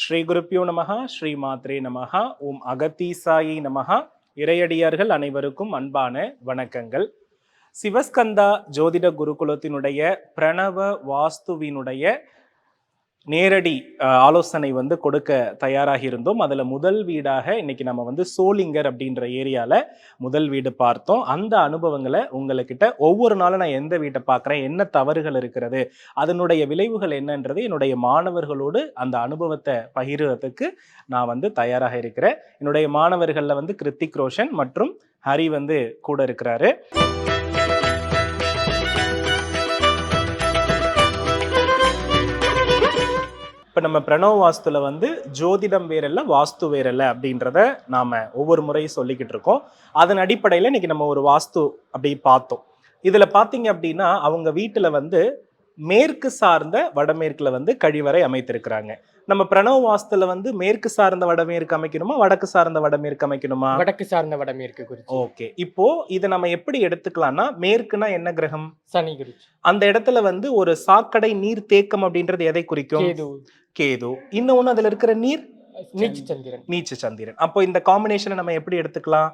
ஸ்ரீ குருப்பியோ நமகா ஸ்ரீ மாத்ரே நமகா ஓம் அகத்தீசாயி நமகா இறையடியார்கள் அனைவருக்கும் அன்பான வணக்கங்கள். சிவஸ்கந்தா ஜோதிட குருகுலத்தினுடைய பிரணவ வாஸ்துவினுடைய நேரடி ஆலோசனை வந்து கொடுக்க தயாராகி இருந்தோம். அதில் முதல் வீடாக இன்னைக்கு நம்ம வந்து சோளிங்கர் அப்படின்ற ஏரியாவில் முதல் வீடு பார்த்தோம். அந்த அனுபவங்களை உங்கள்கிட்ட ஒவ்வொரு நாளும் நான் எந்த வீட்டை பார்க்குறேன் என்ன தவறுகள் இருக்கிறது அதனுடைய விளைவுகள் என்னன்றது என்னுடைய மாணவர்களோடு அந்த அனுபவத்தை பகிர்றதுக்கு நான் வந்து தயாராக இருக்கிறேன். என்னுடைய மாணவர்களில் வந்து கிருத்திக் ரோஷன் மற்றும் ஹரி வந்து கூட இருக்கிறாரு. இப்போ நம்ம பிரணவ வாஸ்துல வந்து ஜோதிடம் வேறல்ல வாஸ்து வேறல்ல அப்படின்றத நாம ஒவ்வொரு முறையும் சொல்லிக்கிட்டு இருக்கோம். அதன் அடிப்படையில் இன்னைக்கு நம்ம ஒரு வாஸ்து அப்படி பார்த்தோம். இதுல பாத்தீங்க அப்படின்னா அவங்க வீட்டுல வந்து மேற்கு சார்ந்த வடமேற்குல வந்து கழிவறை அமைத்திருக்கிறாங்க. நம்ம பிரணவ வாஸ்துல வந்து மேற்கு சார்ந்த வடமேற்கு அமைக்கணுமா வடக்கு சார்ந்த வடமேற்கு அமைக்கணுமா? வடக்கு சார்ந்த வடமேற்கு குறிச்சி. ஓகே. இப்போ இதை நம்ம எப்படி எடுத்துக்கலாம்னா மேற்குனா என்ன கிரகம்? சனி குறிச்சி. அந்த இடத்துல வந்து ஒரு சாக்கடை நீர் தேக்கம் அப்படின்றது எதை குறிக்கும்? கேது. இன்னொன்னு அதுல இருக்கிற நீர்? நீச்சு சந்திரன். நீச்ச சந்திரன். அப்போ இந்த காம்பினேஷனை நம்ம எப்படி எடுத்துக்கலாம்?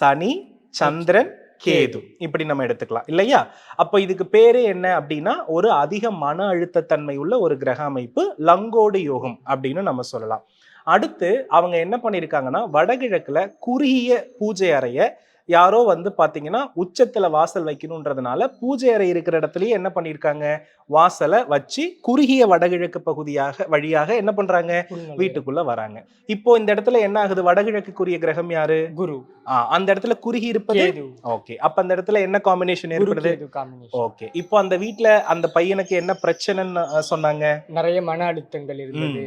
சனி சந்திரன் கேது. இப்படி நம்ம எடுத்துக்கலாம். இல்லையா? அப்போ இதுக்கு பேரே என்ன அப்படின்னா ஒரு அதிக மன அழுத்த தன்மை உள்ள ஒரு கிரக அமைப்பு லங்கோடு யோகம் அப்படின்னு நம்ம சொல்லலாம். அடுத்து அவங்க என்ன பண்ணியிருக்காங்கன்னா வடகிழக்குல குறுகிய பூஜை அறைய யாரோ வந்து பாத்தீங்கன்னா உச்சத்துல வாசல் வைக்கணுன்றதுனால பூஜை அறை இருக்கிற இடத்துலயே என்ன பண்ணியிருக்காங்க வாசலை வச்சு குறுகிய வடகிழக்கு பகுதியாக வழியாக என்ன பண்றாங்க. வீட்டுக்குள்ள வராங்க. இப்போ இந்த இடத்துல என்ன ஆகுது? வடகிழக்குக்குரிய கிரகம் யாரு? குரு. அந்த இடத்துல குறுகி இருப்பது? ஓகே. அப்ப அந்த இடத்துல என்ன காம்பினேஷன் ஏற்படுது? ஓகே. இப்போ அந்த வீட்ல அந்த பையனுக்கு என்ன பிரச்சனைன்னு சொன்னாங்க? நிறைய மன அழுத்தங்கள் இருந்தது.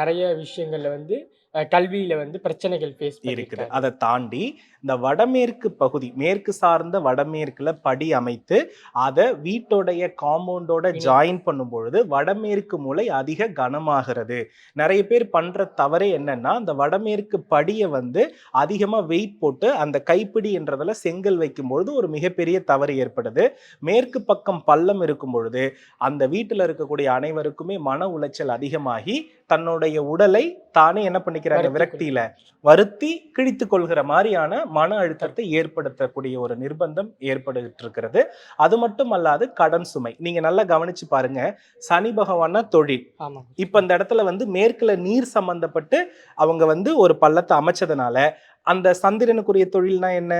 நிறைய விஷயங்கள்ல வந்து கல்வியில வந்து பிரச்சனைகள் ஃபேஸ் இருக்குது. அதை தாண்டி இந்த வடமேற்கு பகுதி மேற்கு சார்ந்த வடமேற்குல படி அமைத்து அதை வீட்டோடைய காம்பவுண்டோட ஜாயின் பண்ணும் பொழுது வடமேற்கு மூலை அதிக கனமாகிறது. நிறைய பேர் பண்ற தவறே என்னன்னா அந்த வடமேற்கு படியை வந்து அதிகமா வெயிட் போட்டு அந்த கைப்பிடி என்றதுல செங்கல் வைக்கும் பொழுது ஒரு மிகப்பெரிய தவறு ஏற்படுது. மேற்கு பக்கம் பள்ளம் இருக்கும் பொழுது அந்த வீட்டுல இருக்கக்கூடிய அனைவருக்குமே மன உளைச்சல் அதிகமாகி தன்னுடைய உடலை தானே என்ன பண்ணிக்கிறாங்க வருத்திக் விரக்தியில. வருத்தி கிழித்து கொள்கிற மாதிரியான மன அழுத்தத்தை ஏற்படுத்தக்கூடிய ஒரு நிர்பந்தம் ஏற்பட்டு இருக்கிறது அது மட்டும் அல்லாது கடன் சுமை. நீங்க நல்லா கவனிச்சு பாருங்க. சனி பகவானா தொழில். இப்ப இந்த இடத்துல வந்து மேற்குல நீர் சம்பந்தப்பட்டு அவங்க வந்து ஒரு பள்ளத்தை அமைச்சதுனால அந்த சந்திரனுக்குரிய தொழில்னா என்ன?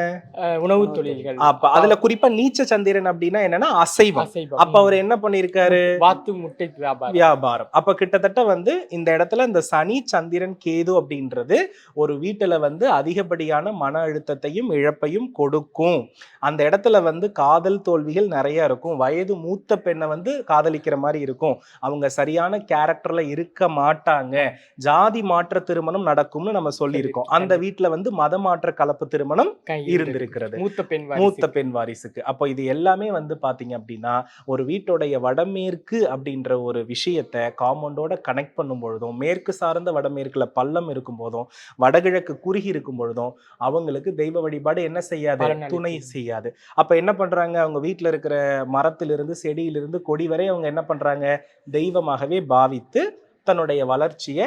உணவு தொழில்கள். அப்ப அதுல குறிப்பா நீச்ச சந்திரன் அப்படின்னா என்னன்னா அசைவம். அசைவம். அப்ப அவர் என்ன பண்ணிருக்காரு வாத்து முட்டை வியாபாரம். வியாபாரம். அப்ப கிட்டத்தட்ட வந்து இந்த இடத்துல இந்த சனி சந்திரன் கேது அப்படின்றது ஒரு வீட்டுல வந்து அதிகப்படியான மன அழுத்தத்தையும் இழப்பையும் கொடுக்கும். அந்த இடத்துல வந்து காதல் தோல்விகள் நிறைய இருக்கும். வயது மூத்த பெண்ணை வந்து காதலிக்கிற மாதிரி இருக்கும். அவங்க சரியான கேரக்டர்ல இருக்க மாட்டாங்க. ஜாதி மாற்ற திருமணம் நடக்கும்னு நம்ம சொல்லியிருக்கோம். அந்த வீட்டுல வந்து மத மாற்ற கலப்பு திருமணம் இருந்திருக்கிறது. மூத்த பெண் மூத்த. பெண் வாரிசுக்கு. அப்போ இது எல்லாமே வந்து பாத்தீங்க அப்படின்னா ஒரு வீட்டோடைய வடமேற்கு அப்படின்ற ஒரு விஷயத்தை காம்பவுண்டோட கனெக்ட் பண்ணும் பொழுதும் மேற்கு சார்ந்த வடமேற்குல பள்ளம் இருக்கும் போதும் வடகிழக்கு குறுகி இருக்கும் பொழுதும் அவங்களுக்கு தெய்வ வழிபாடு என்ன செய்யாது. துணை செய்யாது. அப்ப என்ன பண்றாங்க? அவங்க வீட்டுல இருக்கிற மரத்திலிருந்து செடியிலிருந்து கொடி வரை அவங்க என்ன பண்றாங்க? தெய்வமாகவே பாவித்து தன்னுடைய வளர்ச்சியை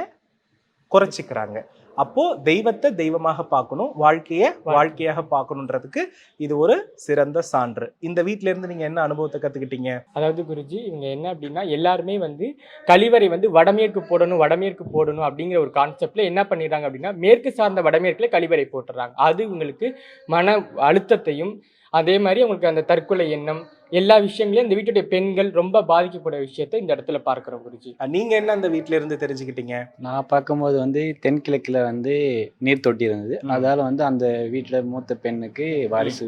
குறைச்சிக்கிறாங்க. அப்போ தெய்வத்தை தெய்வமாக பார்க்கணும் வாழ்க்கையை வாழ்க்கையாக பார்க்கணுன்றதுக்கு இது ஒரு சிறந்த சான்று. இந்த வீட்ல இருந்து நீங்க என்ன அனுபவத்தை கத்துக்கிட்டீங்க? அதாவது குருஜி இவங்க என்ன அப்படின்னா எல்லாருமே வந்து கழிவறை வந்து வடமேற்கு போடணும் வடமேற்கு போடணும் அப்படிங்கிற ஒரு கான்செப்ட்ல என்ன பண்ணிடுறாங்க அப்படின்னா மேற்கு சார்ந்த வடமேற்குல கழிவறை போட்டுறாங்க அது உங்களுக்கு மன அழுத்தத்தையும் அதே மாதிரி உங்களுக்கு அந்த தற்கொலை எண்ணம் எல்லா விஷயங்களையும் இந்த வீட்டுடைய பெண்கள் ரொம்ப பாதிக்கக்கூடிய விஷயத்தை இந்த இடத்துல பார்க்கிறோம் குருஜி நீங்க என்ன அந்த வீட்ல இருந்து தெரிஞ்சுக்கிட்டீங்க நான் பார்க்கும்போது வந்து தென்கிழக்குல வந்து நீர் தொட்டி இருந்தது. அதால வந்து அந்த வீட்டுல மூத்த பெண்ணுக்கு வாரிசு.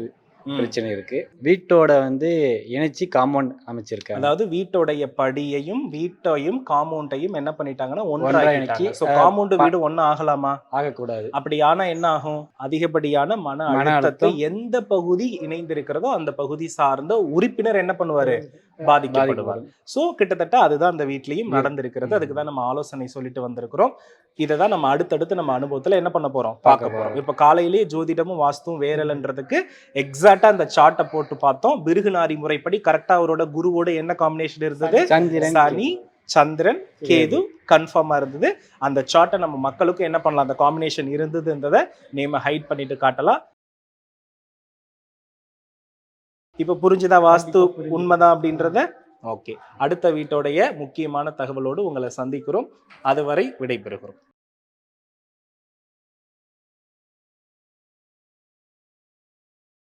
பிரச்சனை இருக்கு. வீட்டோட வந்து இணைச்சி காம்பவுண்ட் அமைச்சிருக்காங்க. அதாவது வீட்டோடைய படியையும் வீட்டையும் காம்பவுண்டையும் என்ன பண்ணிட்டாங்கன்னா ஒன்றா இணைக்கி, காம்பவுண்டு வீடு ஒண்ணு ஆகலாமா? ஆகக்கூடாது. அப்படி ஆனா என்ன ஆகும்? அதிகப்படியான மன அழுத்தத்தை. எந்த பகுதி இணைந்திருக்கிறதோ அந்த பகுதி சார்ந்த உறுப்பினர் என்ன பண்ணுவாரு? பாதிக்கப்படுவார். சோ கிட்டத்தட்ட அதுதான் அந்த வீட்லயும். நடந்திருக்கிறது. அதுக்கு தான் நம்ம ஆலோசனை சொல்லிட்டு வந்திருக்கிறோம். இதை தான் நம்ம அடுத்தடுத்து நம்ம அனுபவத்துல என்ன பண்ண போறோம்? பார்க்க போறோம். இப்ப காலையிலேயே ஜோதிடமும் வாஸ்துவும் வேறலன்றதுக்கு எக்ஸாக்டா அந்த சார்ட்டை போட்டு பார்த்தோம். பிருகுநாரி முறைப்படி கரெக்டா அவரோட குருவோட என்ன காம்பினேஷன் இருந்தது? சனி சந்திரன் கேது. கன்ஃபார்மா இருந்தது. அந்த சார்ட்டை நம்ம மக்களுக்கும் என்ன பண்ணலாம்? அந்த காம்பினேஷன் இருந்ததுன்றதை நேம ஹைட் பண்ணிட்டு காட்டலாம். இப்ப புரிஞ்சுதா வாஸ்து. உண்மைதான் அப்படின்றத? ஓகே. அடுத்த வீட்டோடைய முக்கியமான தகவலோடு உங்களை சந்திக்கிறோம். அதுவரை விடைபெறுகிறோம்.